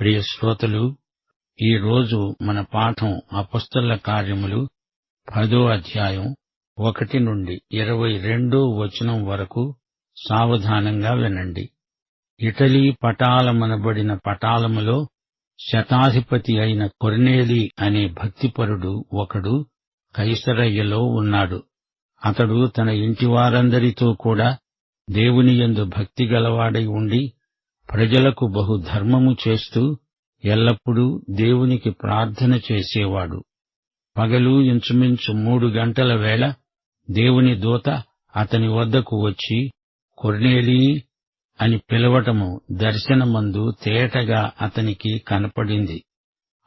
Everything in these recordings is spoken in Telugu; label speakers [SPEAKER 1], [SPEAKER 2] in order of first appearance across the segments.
[SPEAKER 1] ప్రియ శ్రోతలు ఈరోజు మన పాఠం అపస్తుల కార్యములు పదో అధ్యాయం ఒకటి నుండి ఇరవై రెండో వచనం వరకు సావధానంగా వినండి. ఇటలీ పటాలమనబడిన పటాలములో శతాధిపతి అయిన కొర్నేలి అనే భక్తిపరుడు ఒకడు కైసరయ్యలో ఉన్నాడు. అతడు తన ఇంటి వారందరితో కూడా దేవుని యందు భక్తి గలవాడై ఉండి ప్రజలకు బహు ధర్మము చేస్తూ ఎల్లప్పుడూ దేవునికి ప్రార్థన చేసేవాడు. పగలు ఇంచుమించు మూడు గంటల వేళ దేవుని దూత అతని వద్దకు వచ్చి కొర్నేలీ అని పిలవటము దర్శనమందు తేటగా అతనికి కనపడింది.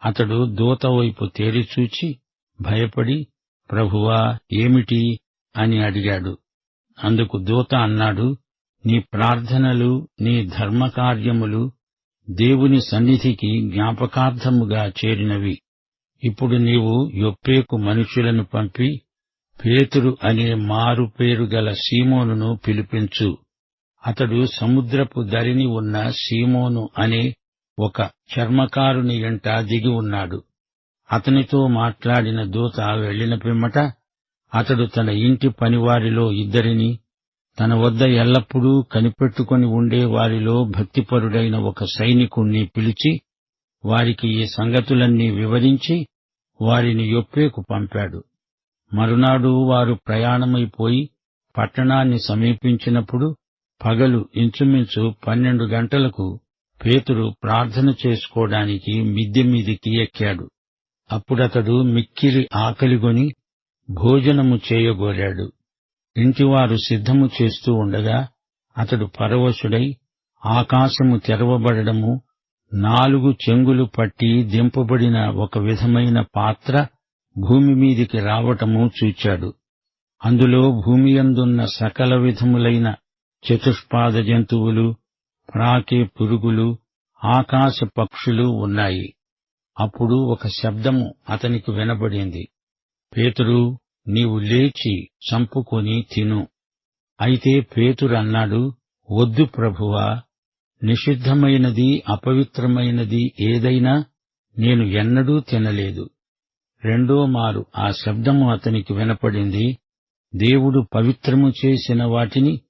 [SPEAKER 1] అతడు దూత వైపు తేరిచూచి భయపడి ప్రభువా ఏమిటి? అని అడిగాడు. అందుకు దూత అన్నాడు నీ ప్రార్థనలు నీ ధర్మకార్యములు దేవుని సన్నిధికి జ్ఞాపకార్థముగా చేరినవి. ఇప్పుడు నీవు యొప్పేకు మనుషులను పంపి పేతురు అనే మారు పేరు గల సీమోనును పిలిపించు. అతడు సముద్రపు దరిని ఉన్న సీమోను అనే ఒక చర్మకారుని ఎంట దిగి ఉన్నాడు. అతనితో మాట్లాడిన దూత వెళ్ళిన పిమ్మట అతడు తన ఇంటి పనివారిలో ఇద్దరిని తన వద్ద ఎల్లప్పుడూ కనిపెట్టుకుని ఉండే వారిలో భక్తిపరుడైన ఒక సైనికుణ్ణి పిలిచి వారికి ఈ సంగతులన్నీ వివరించి వారిని యొప్పేకు పంపాడు. మరునాడు వారు ప్రయాణమైపోయి పట్టణాన్ని సమీపించినప్పుడు పగలు ఇంచుమించు పన్నెండు గంటలకు పేతురు ప్రార్థన చేసుకోవడానికి మిద్దె మీదికి ఎక్కాడు. అప్పుడతడు మిక్కిలి ఆకలిగొని భోజనము చేయగోరాడు. ఇంటివారు సిద్ధము చేస్తూ ఉండగా అతడు పరవశుడై ఆకాశము తెరవబడము నాలుగు చెంగులు పట్టి దింపబడిన ఒక విధమైన పాత్ర భూమి మీదికి రావటము చూచాడు. అందులో భూమియందున్న సకల విధములైన చతుష్పాద జంతువులు ప్రాకే పురుగులు ఆకాశ పక్షులు ఉన్నాయి. అప్పుడు ఒక శబ్దము అతనికి వినబడింది. పేతురు నీవు లేచి చంపుకొని తిను. అయితే పేతురన్నాడు వద్దు ప్రభువా నిషిద్ధమైనది అపవిత్రమైనది ఏదైనా నేను ఎన్నడూ తినలేదు. రెండో మారు ఆ శబ్దము అతనికి వినపడింది దేవుడు పవిత్రము చేసిన వాటిని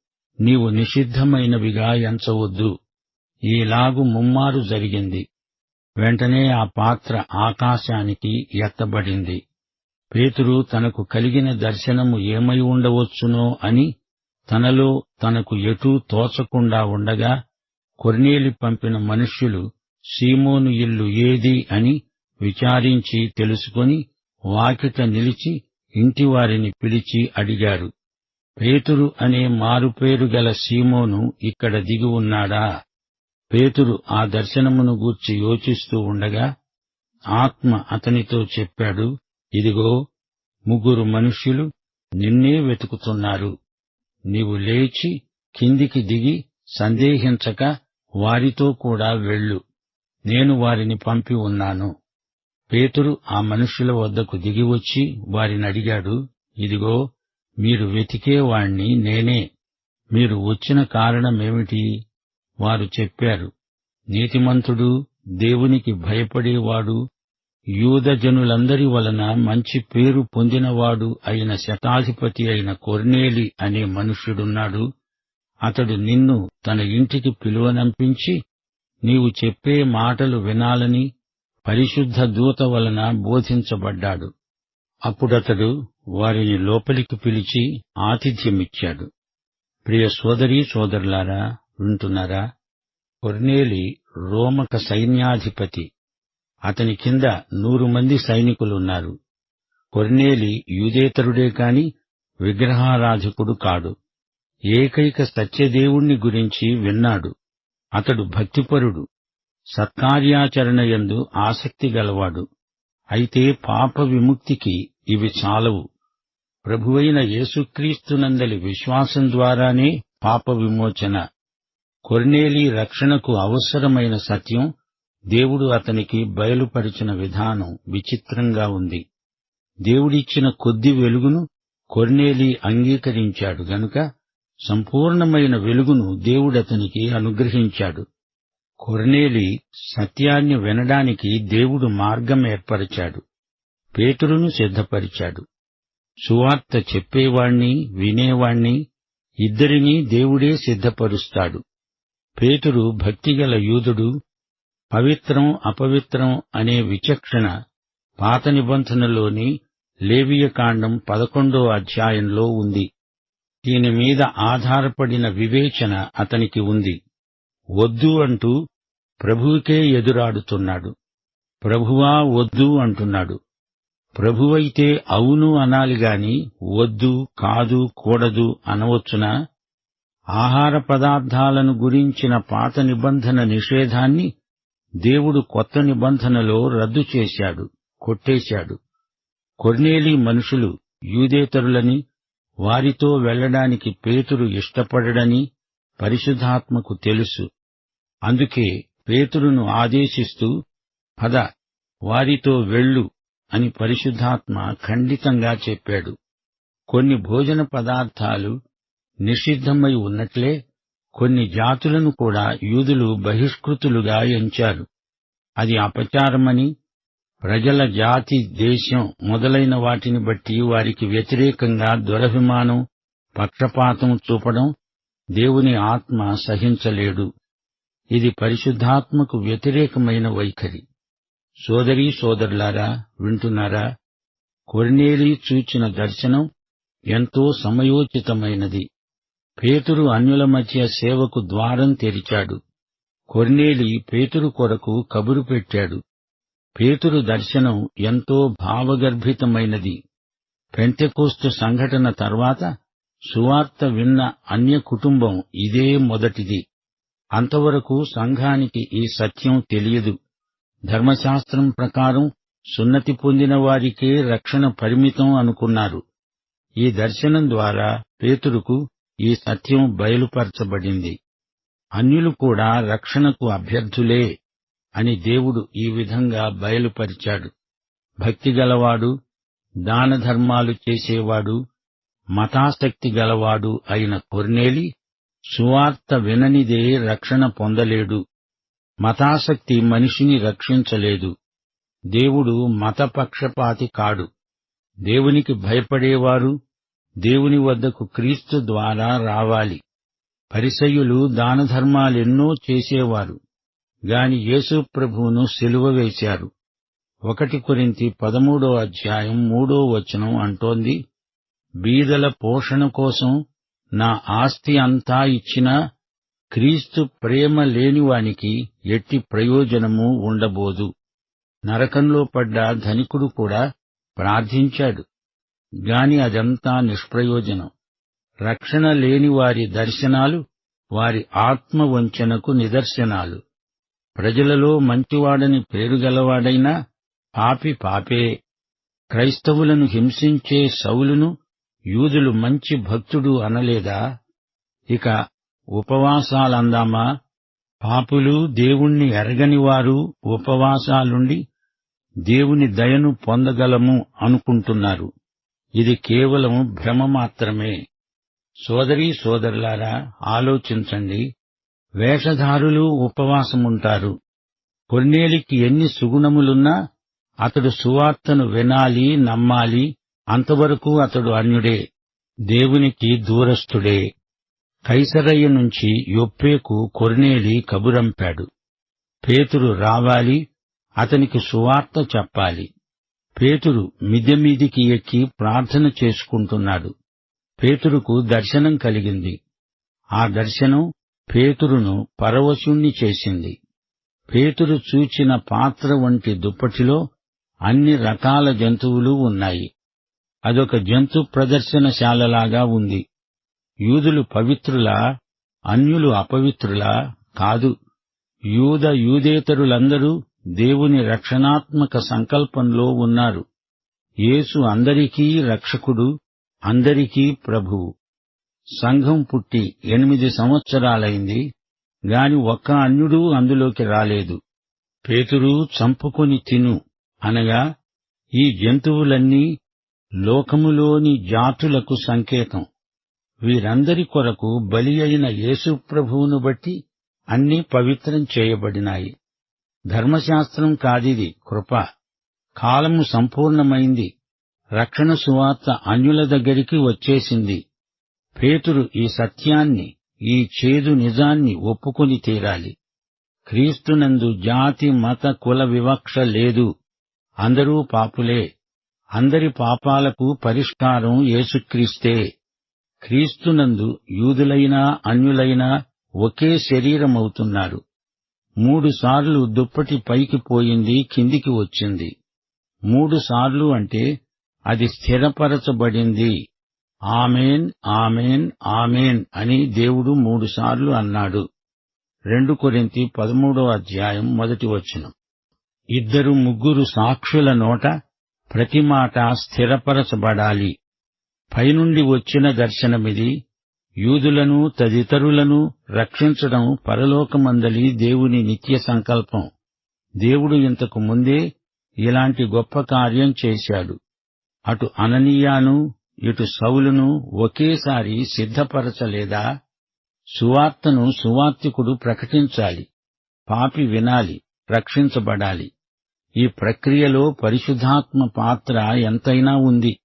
[SPEAKER 1] నీవు నిషిద్ధమైనవిగా ఎంచవద్దు. ఈలాగు ముమ్మారు జరిగింది. వెంటనే ఆ పాత్ర ఆకాశానికి ఎత్తబడింది. పేతురు తనకు కలిగిన దర్శనము ఏమై ఉండవచ్చునో అని తనలో తనకు ఎటూ తోచకుండా ఉండగా కొర్నేలి పంపిన మనుష్యులు సీమోను ఇల్లు ఏది? అని విచారించి తెలుసుకొని వాకిట నిలిచి ఇంటివారిని పిలిచి అడిగారు పేతురు అనే మారుపేరు గల సీమోను ఇక్కడ దిగి ఉన్నాడా? పేతురు ఆ దర్శనమును గూర్చి యోచిస్తూ ఉండగా ఆత్మ అతనితో చెప్పాడు ఇదిగో ముగ్గురు మనుష్యులు నిన్నే వెతుకుతున్నారు. నీవు లేచి కిందికి దిగి సందేహించక వారితో కూడా వెళ్ళు. నేను వారిని పంపి ఉన్నాను. పేతురు ఆ మనుష్యుల వద్దకు దిగి వచ్చి వారిని అడిగాడు ఇదిగో మీరు వెతికేవాణ్ణి నేనే. మీరు వచ్చిన కారణమేమిటి? వారు చెప్పారు నీతిమంతుడు దేవునికి భయపడేవాడు యూదజనులందరి వలన మంచి పేరు పొందినవాడు అయిన శతాధిపతి అయిన కొర్నేలి అనే మనుష్యుడున్నాడు. అతడు నిన్ను తన ఇంటికి పిలువనంపించి నీవు చెప్పే మాటలు వినాలని పరిశుద్ధ దూత వలన బోధించబడ్డాడు. అప్పుడతడు వారిని లోపలికి పిలిచి ఆతిథ్యమిచ్చాడు. ప్రియ సోదరీ సోదరులారా వింటున్నారా? కొర్నేలి రోమక సైన్యాధిపతి. అతని కింద నూరు మంది సైనికులున్నారు. కొర్నేలి యూదేతరుడే కాని విగ్రహారాధకుడు కాడు. ఏకైక సత్యదేవుణ్ణి గురించి విన్నాడు. అతడు భక్తిపరుడు. సత్కార్యాచరణయందు ఆసక్తి గలవాడు. అయితే పాప విముక్తికి ఇవి చాలవు. ప్రభువైన యేసుక్రీస్తునందలి విశ్వాసం ద్వారానే పాప విమోచన. కొర్నేలి రక్షణకు అవసరమైన సత్యం దేవుడు అతనికి బయలుపరిచిన విధానం విచిత్రంగా ఉంది. దేవుడిచ్చిన కొద్ది వెలుగును కొర్నేలి అంగీకరించాడు గనుక సంపూర్ణమైన వెలుగును దేవుడతనికి అనుగ్రహించాడు. కొర్నేలి సత్యాన్ని వినడానికి దేవుడు మార్గం ఏర్పరిచాడు. పేతురును సిద్ధపరిచాడు. సువార్త చెప్పేవాణ్ణి వినేవాణ్ణి ఇద్దరినీ దేవుడే సిద్ధపరుస్తాడు. పేతురు భక్తిగల యూదుడు పవిత్రం అపవిత్రం అనే విచక్షణ పాత నిబంధనలోని లేవియకాండం పదకొండో అధ్యాయంలో ఉంది. దీని మీద ఆధారపడిన వివేచన అతనికి ఉంది. వద్దు అంటూ ప్రభువుకే ఎదురాడుతున్నాడు. ప్రభువా వద్దు అంటున్నాడు. ప్రభువైతే అవును అనాలి గాని వద్దు కాదు కూడదు అనవచ్చునా ఆహార పదార్థాలను గురించిన పాత నిబంధన నిషేధాన్ని దేవుడు కొత్త నిబంధనలో రద్దు చేశాడు కొట్టేశాడు. కొర్నేలి మనుషులు యూదేతరులని వారితో వెళ్ళడానికి పేతురు ఇష్టపడడని పరిశుద్ధాత్మకు తెలుసు. అందుకే పేతురును ఆదేశిస్తూ పద వారితో వెళ్ళు అని పరిశుద్ధాత్మ ఖండితంగా చెప్పాడు. కొన్ని భోజన పదార్థాలు నిషిద్ధమై ఉన్నట్లే కొన్ని జాతులను కూడా యూదులు బహిష్కృతులుగా ఎంచారు. అది అపచారమని ప్రజల జాతి దేశం మొదలైన వాటిని బట్టి వారికి వ్యతిరేకంగా దురభిమానం పక్షపాతం చూపడం దేవుని ఆత్మ సహించలేడు. ఇది పరిశుద్ధాత్మకు వ్యతిరేకమైన వైఖరి. సోదరీ సోదరులారా వింటున్నారా? కొర్నేలి చూచిన దర్శనం ఎంతో సమయోచితమైనది. పేతురు అన్యుల మధ్య సేవకు ద్వారం తెరిచాడు. కొర్నేలి పేతురు కొరకు కబురు పెట్టాడు. పేతురు దర్శనం ఎంతో భావగర్భితమైనది. పెంతెకోస్తు సంఘటన తర్వాత సువార్త విన్న అన్య కుటుంబం ఇదే మొదటిది. అంతవరకు సంఘానికి ఈ సత్యం తెలియదు. ధర్మశాస్త్రం ప్రకారం సున్నతి పొందిన వారికే రక్షణ పరిమితం అనుకున్నారు. ఈ దర్శనం ద్వారా పేతురుకు ఈ సత్యం బయలుపరచబడింది. అన్యులు కూడా రక్షణకు అభ్యర్థులే అని దేవుడు ఈ విధంగా బయలుపరిచాడు. భక్తి గలవాడు చేసేవాడు మతాసక్తి గలవాడు అయిన కొర్నేలి సువార్త విననిదే రక్షణ పొందలేడు. మతాసక్తి మనిషిని రక్షించలేదు. దేవుడు మతపక్షపాతి కాడు. దేవునికి భయపడేవారు దేవుని వద్దకు క్రీస్తు ద్వారా రావాలి. పరిసయులు దానధర్మాలెన్నో చేసేవారు. గాని యేసు ప్రభువును సిలువ వేశారు. ఒకటి కొరింతి పదమూడో అధ్యాయం మూడో వచనం అంటోంది బీదల పోషణ కోసం నా ఆస్తి అంతా ఇచ్చినా క్రీస్తు ప్రేమ లేనివానికి ఎట్టి ప్రయోజనము ఉండబోదు. నరకంలో పడ్డ ధనికుడు కూడా ప్రార్థించాడు. గాని అదంతా నిష్ప్రయోజనం. రక్షణ లేని వారి దర్శనాలు వారి ఆత్మవంచనకు నిదర్శనాలు. ప్రజలలో మంచివాడని పేరుగలవాడైనా పాపి పాపే. క్రైస్తవులను హింసించే సౌలును యూదులు మంచి భక్తుడు అనలేదా? ఇక ఉపవాసాలందామా? పాపులు దేవుణ్ణి ఎరగనివారు ఉపవాసాలుండి దేవుని దయను పొందగలము అనుకుంటున్నారు. ఇది కేవలం భ్రమ మాత్రమే. సోదరీ సోదరులారా ఆలోచించండి. వేషధారులు ఉపవాసముంటారు. కొన్నేలికి ఎన్ని సుగుణములున్నా అతడు సువార్తను వినాలి నమ్మాలి అంతవరకు అతడు అన్యుడే దేవునికి దూరస్థుడే. కైసరయ్య నుంచి యొప్పేకు కొర్నేలి కబురంపాడు. పేతురు రావాలి అతనికి సువార్త చెప్పాలి. పేతురు మిద్దెమీదికి ఎక్కి ప్రార్థన చేసుకుంటున్నాడు. పేతురుకు దర్శనం కలిగింది. ఆ దర్శనం పేతురును పరవశుణ్ణి చేసింది. పేతురు చూచిన పాత్ర వంటి దుప్పటిలో అన్ని రకాల జంతువులు ఉన్నాయి. అదొక జంతు ప్రదర్శనశాలలాగా ఉంది. యూదులు పవిత్రులా అన్యులు అపవిత్రులా కాదు. యూద యూదేతరులందరూ దేవుని రక్షణాత్మక సంకల్పంలో ఉన్నారు. యేసు అందరికీ రక్షకుడు అందరికీ ప్రభువు. సంఘం పుట్టి ఎనిమిది సంవత్సరాలైంది గాని ఒక్క అన్యుడూ అందులోకి రాలేదు. పేతురు చంపుకొని తిను అనగా ఈ జంతువులన్నీ లోకములోని జాతులకు సంకేతం. వీరందరి కొరకు బలి అయిన యేసుప్రభువును బట్టి అన్నీ పవిత్రం చేయబడినాయి. ధర్మశాస్త్రం కాదిది కృప. కాలము సంపూర్ణమైంది. రక్షణ సువార్త అన్యుల దగ్గరికి వచ్చేసింది. పేతురు ఈ సత్యాన్ని ఈ చేదు నిజాన్ని ఒప్పుకొని తీరాలి. క్రీస్తునందు జాతి మత కుల వివక్ష లేదు. అందరూ పాపులే. అందరి పాపాలకు పరిష్కారం యేసుక్రీస్తే. క్రీస్తునందు యూదులైనా అన్యులైనా ఒకే శరీరమవుతున్నారు. మూడుసార్లు దుప్పటి పైకి పోయింది కిందికి వచ్చింది. మూడుసార్లు అంటే అది స్థిరపరచబడింది. ఆమెన్ ఆమెన్ ఆమెన్ అని దేవుడు మూడుసార్లు అన్నాడు. రెండు కొరింతి పదమూడవ అధ్యాయం మొదటి వచనం. ఇద్దరు ముగ్గురు సాక్షుల నోట ప్రతి మాట స్థిరపరచబడాలి. పైనుండి వచ్చిన దర్శనమిది యూదులను తదితరులను రక్షించడం పరలోకమందలి దేవుని నిత్య సంకల్పం. దేవుడు ఇంతకు ముందే ఇలాంటి గొప్ప కార్యం చేశాడు. అటు అననీయాను ఇటు సౌలును ఒకేసారి సిద్ధపరచలేదా? సువార్తను సువార్తికుడు ప్రకటించాలి. పాపి వినాలి రక్షించబడాలి. ఈ ప్రక్రియలో పరిశుద్ధాత్మ పాత్ర ఎంతైనా ఉంది.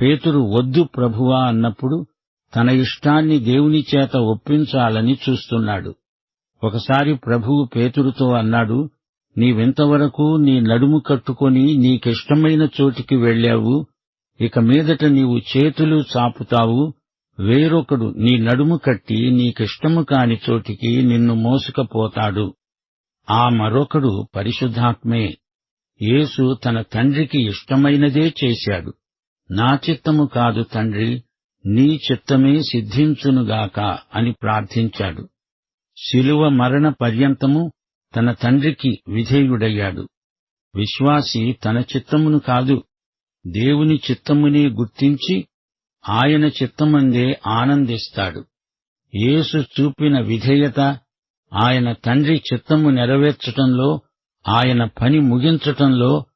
[SPEAKER 1] పేతురు వద్దు ప్రభువా అన్నప్పుడు తన ఇష్టాన్ని దేవుని చేత ఒప్పించాలని చూస్తున్నాడు. ఒకసారి ప్రభువు పేతురుతో అన్నాడు నీవింతవరకు నీ నడుము కట్టుకొని నీకిష్టమైన చోటికి వెళ్ళావు? ఇక మీదట నీవు చేతులు చాపుతావు. వేరొకడు నీ నడుము కట్టి నీకిష్టము కాని చోటికి నిన్ను మోసుకపోతాడు. ఆ మరొకడు పరిశుద్ధాత్మే. యేసు తన తండ్రికి ఇష్టమైనదే చేశాడు. నా చిత్తము కాదు తండ్రి నీ చిత్తమే సిద్ధించునుగాక అని ప్రార్థించాడు. శిలువ మరణ పర్యంతము తన తండ్రికి విధేయుడయ్యాడు. విశ్వాసి తన చిత్తమును కాదు దేవుని చిత్తమునే గుర్తించి ఆయన చిత్తమందే ఆనందిస్తాడు. యేసు చూపిన విధేయత ఆయన తండ్రి చిత్తము నెరవేర్చటంలో ఆయన పని ముగించటంలో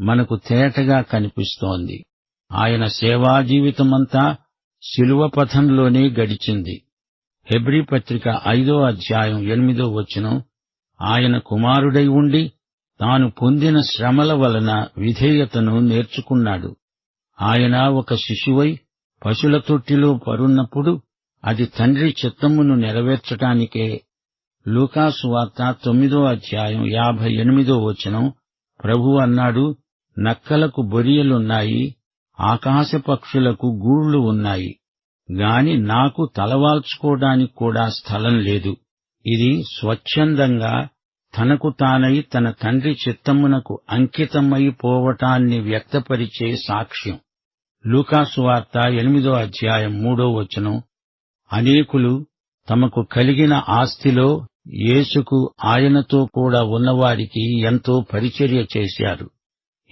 [SPEAKER 1] మనకు తేటగా కనిపిస్తోంది. ఆయన సేవా జీవితమంతా శిలువ పథంలోనే గడిచింది. హెబ్రీ పత్రిక ఐదో అధ్యాయం ఎనిమిదో వచనం ఆయన కుమారుడై ఉండి తాను పొందిన శ్రమల వలన విధేయతను నేర్చుకున్నాడు. ఆయన ఒక శిశువై పశుల తొట్టిలో పరున్నప్పుడు అది తండ్రి చిత్తమును నెరవేర్చటానికే. లూకాసు వార్త తొమ్మిదో అధ్యాయం యాభై ఎనిమిదో వచనం ప్రభు అన్నాడు నక్కలకు బొరియలున్నాయి ఆకాశ పక్షులకు గూళ్ళు ఉన్నాయి గాని నాకు తలవాల్చుకోవడానికి కూడా స్థలం లేదు. ఇది స్వచ్ఛందంగా తనకు తానై తన తండ్రి చిత్తమునకు అంకితమైపోవటాన్ని వ్యక్తపరిచే సాక్ష్యం. లూకాసు వార్త ఎనిమిదో అధ్యాయం మూడో వచనం. అనేకులు తమకు కలిగిన ఆస్తిలో యేసుకు ఆయనతో కూడా ఉన్నవారికి ఎంతో పరిచర్య చేశారు.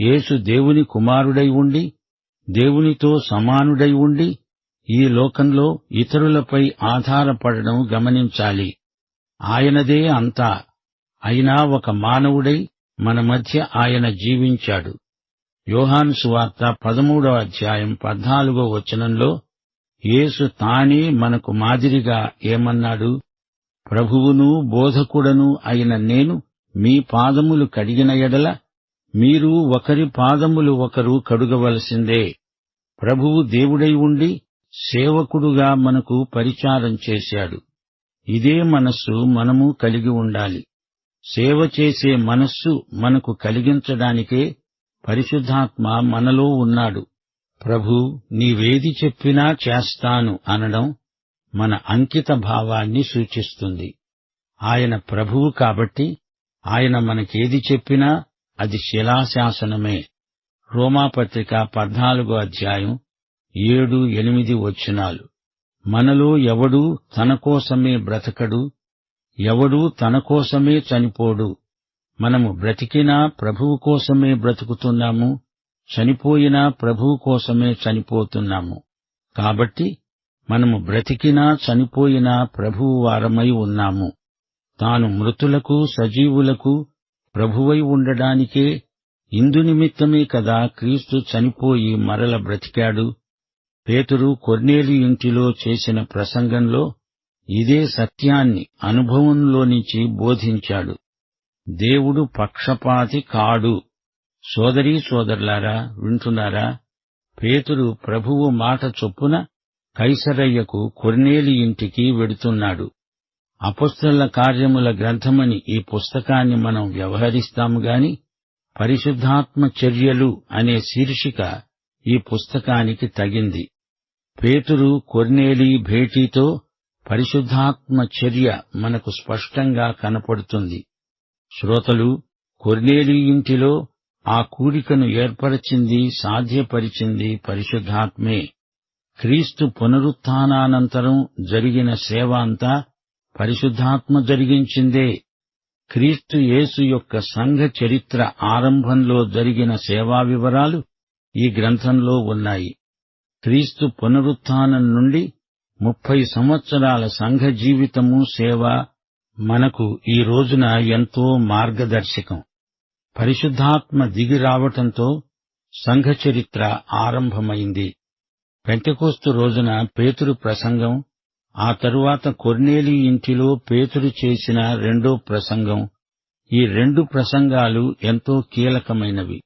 [SPEAKER 1] యేసు దేవుని కుమారుడై ఉండి దేవునితో సమానుడై ఉండి ఈ లోకంలో ఇతరులపై ఆధారపడడం గమనించాలి. ఆయనదే అంతా. అయినా ఒక మానవుడై మన మధ్య ఆయన జీవించాడు. యోహాను సువార్త పదమూడవ అధ్యాయం పద్నాలుగో వచనంలో యేసు తానే మనకు మాదిరిగా ఏమన్నాడు? ప్రభువును బోధకుడను అయిన నేను మీ పాదములు కడిగిన ఎడల మీరు ఒకరి పాదములు ఒకరు కడుగవలసిందే. ప్రభువు దేవుడై ఉండి సేవకుడుగా మనకు పరిచారం చేశాడు. ఇదే మనస్సు మనము కలిగి ఉండాలి. సేవ చేసే మనస్సు మనకు కలిగించడానికే పరిశుద్ధాత్మ మనలో ఉన్నాడు. ప్రభు నీవేది చెప్పినా చేస్తాను అనడం మన అంకిత భావాన్ని సూచిస్తుంది. ఆయన ప్రభువు కాబట్టి ఆయన మనకేది చెప్పినా అది శిలాశాసనమే. రోమాపత్రిక పద్నాలుగో అధ్యాయం ఏడు ఎనిమిది వచనాలు. మనలో ఎవడూ తన కోసమే బ్రతకడు ఎవడూ తన కోసమే చనిపోడు. మనము బ్రతికినా ప్రభువు కోసమే బ్రతుకుతున్నాము చనిపోయినా ప్రభువు కోసమే చనిపోతున్నాము. కాబట్టి మనము బ్రతికినా చనిపోయినా ప్రభువు వారమై ఉన్నాము. తాను మృతులకు సజీవులకు ప్రభువై ఉండడానికే ఇందు నిమిత్తమే కదా క్రీస్తు చనిపోయి మరల బ్రతికాడు. పేతురు కొర్నేలి ఇంటిలో చేసిన ప్రసంగంలో ఇదే సత్యాన్ని అనుభవంలో నుంచి బోధించాడు. దేవుడు పక్షపాతి కాడు. సోదరీ సోదరులారా వింటున్నారా? పేతురు ప్రభువు మాట చొప్పున కైసరయ్యకు కొర్నేలి ఇంటికి వెడుతున్నాడు. అపుస్తల కార్యముల గ్రంథమని ఈ పుస్తకాన్ని మనం వ్యవహరిస్తాము గాని పరిశుద్ధాత్మ చర్యలు అనే శీర్షిక ఈ పుస్తకానికి తగింది. పేతురు కొర్నేలి భేటీతో పరిశుద్ధాత్మ చర్య మనకు స్పష్టంగా కనపడుతుంది. శ్రోతలు కొర్నేలి ఇంటిలో ఆ కూడికను ఏర్పరచింది సాధ్యపరిచింది పరిశుద్ధాత్మే. క్రీస్తు పునరుత్థానానంతరం జరిగిన సేవ అంతా పరిశుద్ధాత్మ జరిగించిందే. క్రీస్తు యేసు యొక్క సంఘ చరిత్ర ఆరంభంలో జరిగిన సేవా వివరాలు ఈ గ్రంథంలో ఉన్నాయి. క్రీస్తు పునరుత్థానం నుండి ముప్పై సంవత్సరాల సంఘ జీవితము సేవ మనకు ఈ రోజున ఎంతో మార్గదర్శకం. పరిశుద్ధాత్మ దిగి రావటంతో సంఘ చరిత్ర ఆరంభమైంది. పెంటకోస్తు రోజున పేతురు ప్రసంగం ఆ తరువాత కొర్నేలి ఇంటిలో పేతురు చేసిన రెండో ప్రసంగం. ఈ రెండు ప్రసంగాలు ఎంతో కీలకమైనవి.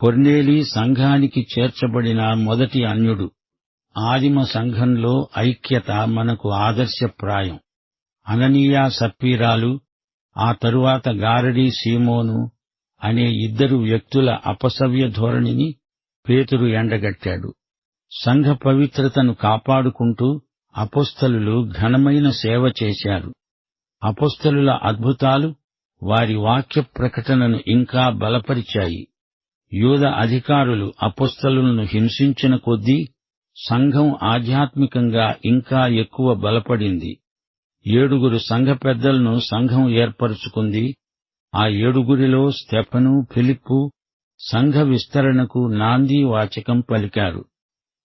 [SPEAKER 1] కొర్నేలి సంఘానికి చేర్చబడిన మొదటి అన్యుడు. ఆదిమ సంఘంలో ఐక్యత మనకు ఆదర్శప్రాయం. అననీయా సప్పీరాలు ఆ తరువాత గారడీ సీమోను అనే ఇద్దరు వ్యక్తుల అపసవ్య ధోరణిని పేతురు ఎండగట్టాడు. సంఘ పవిత్రతను కాపాడుకుంటూ అపుస్తలు ఘనమైన సేవ చేశారు. అపుస్తలుల అద్భుతాలు వారి వాక్య ప్రకటనను ఇంకా బలపరిచాయి. యూద అధికారులు అపోస్తలులను హింసించిన కొద్దీ సంఘం ఆధ్యాత్మికంగా ఇంకా ఎక్కువ బలపడింది. ఏడుగురు సంఘ పెద్దలను సంఘం ఏర్పరుచుకుంది. ఆ ఏడుగురిలో స్టెఫను ఫిలిప్పు సంఘ విస్తరణకు నాంది వాచకం పలికారు.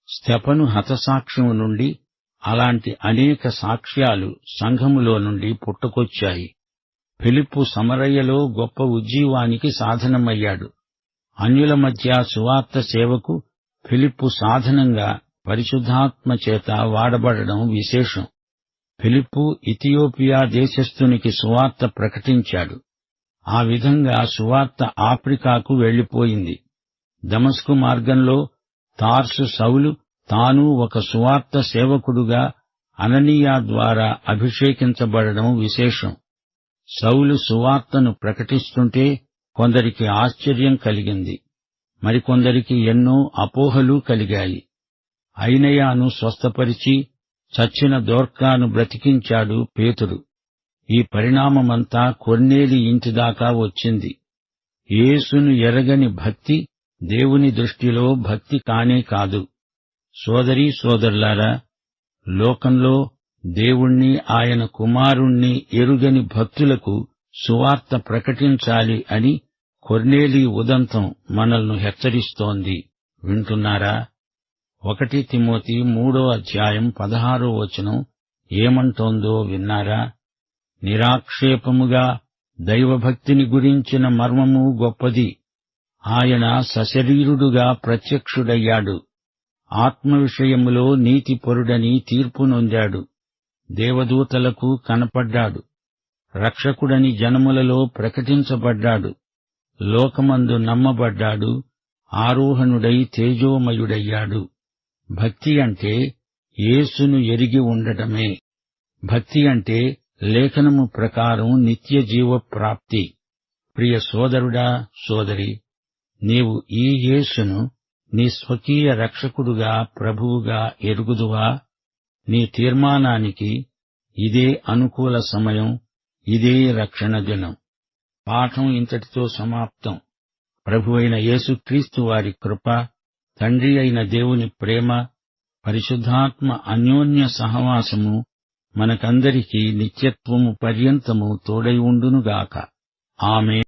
[SPEAKER 1] స్టెఫను హతసాక్ష్యం నుండి అలాంటి అనేక సాక్ష్యాలు సంఘములో నుండి పుట్టుకొచ్చాయి. ఫిలిప్పు సమరయ్యలో గొప్ప ఉజ్జీవానికి సాధనమయ్యాడు. అన్యుల మధ్య సువార్త సేవకు ఫిలిప్పు సాధనంగా పరిశుద్ధాత్మ చేత వాడబడడం విశేషం. ఫిలిప్పు ఇథియోపియా దేశస్థునికి సువార్త ప్రకటించాడు. ఆ విధంగా సువార్త ఆఫ్రికాకు వెళ్ళిపోయింది దమస్కు మార్గంలో తార్సు సౌలు తాను ఒక సువార్త సేవకుడుగా అననీయా ద్వారా అభిషేకించబడడం విశేషం. సౌలు సువార్తను ప్రకటిస్తుంటే కొందరికి ఆశ్చర్యం కలిగింది. మరికొందరికి ఎన్నో అపోహలు కలిగాయి. అయినయాను స్వస్థపరిచి చచ్చిన దోర్కాను బ్రతికించాడు పేతుడు ఈ పరిణామమంతా కొన్నేలి ఇంటిదాకా వచ్చింది. యేసును ఎరగని భక్తి దేవుని దృష్టిలో భక్తి కానే కాదు. సోదరీ సోదరులారా లోకంలో దేవుణ్ణి ఆయన కుమారుణ్ణి ఎరుగని భక్తులకు సువార్త ప్రకటించాలి అని కొర్నేలి ఉదంతం మనల్ని హెచ్చరిస్తోంది. వింటున్నారా? ఒకటి తిమోతి మూడో అధ్యాయం పదహారో వచనం ఏమంటోందో విన్నారా? నిరాక్షేపముగా దైవభక్తిని గురించిన మర్మము గొప్పది. ఆయన సశరీరుడుగా ప్రత్యక్షుడయ్యాడు. ఆత్మ విషయములో నీతిపరుడని తీర్పు నొందాడు. దేవదూతలకు కనపడ్డాడు. రక్షకుడని జనములలో ప్రకటించబడ్డాడు. లోకమందు నమ్మబడ్డాడు. ఆరోహణుడై తేజోమయుడయ్యాడు. భక్తి అంటే యేసును ఎరిగి ఉండటమే. భక్తి అంటే లేఖనము ప్రకారం నిత్య జీవ ప్రాప్తి ప్రియ సోదరుడా సోదరి నీవు ఈ యేసును నీ స్వకీయ రక్షకుడుగా ప్రభువుగా ఎరుగుదువా? నీ తీర్మానానికి ఇదే అనుకూల సమయం ఇదే రక్షణ దినం. పాఠం ఇంతటితో సమాప్తం. ప్రభువైన యేసుక్రీస్తు వారి కృప తండ్రి అయిన దేవుని ప్రేమ పరిశుద్ధాత్మ అన్యోన్య సహవాసము మనకందరికీ నిత్యత్వము పర్యంతము తోడై ఉండునుగాక. ఆమె